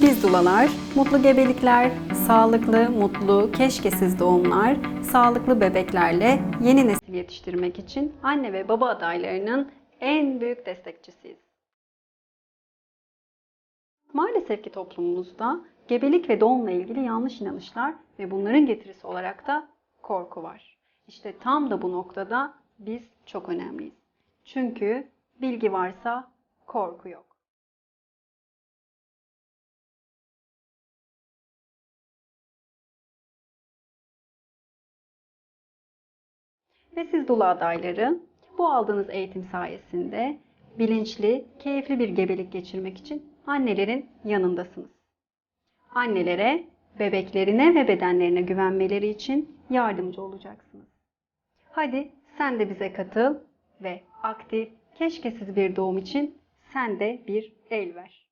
Biz dulalar, mutlu gebelikler, sağlıklı, mutlu, keşkesiz doğumlar, sağlıklı bebeklerle yeni nesil yetiştirmek için anne ve baba adaylarının en büyük destekçisiyiz. Maalesef ki toplumumuzda gebelik ve doğumla ilgili yanlış inanışlar ve bunların getirisi olarak da korku var. İşte tam da bu noktada biz çok önemliyiz. Çünkü bilgi varsa korku yok. Ve siz dul adayları bu aldığınız eğitim sayesinde bilinçli, keyifli bir gebelik geçirmek için annelerin yanındasınız. Annelere, bebeklerine ve bedenlerine güvenmeleri için yardımcı olacaksınız. Hadi sen de bize katıl ve aktif, keşkesiz bir doğum için sen de bir el ver.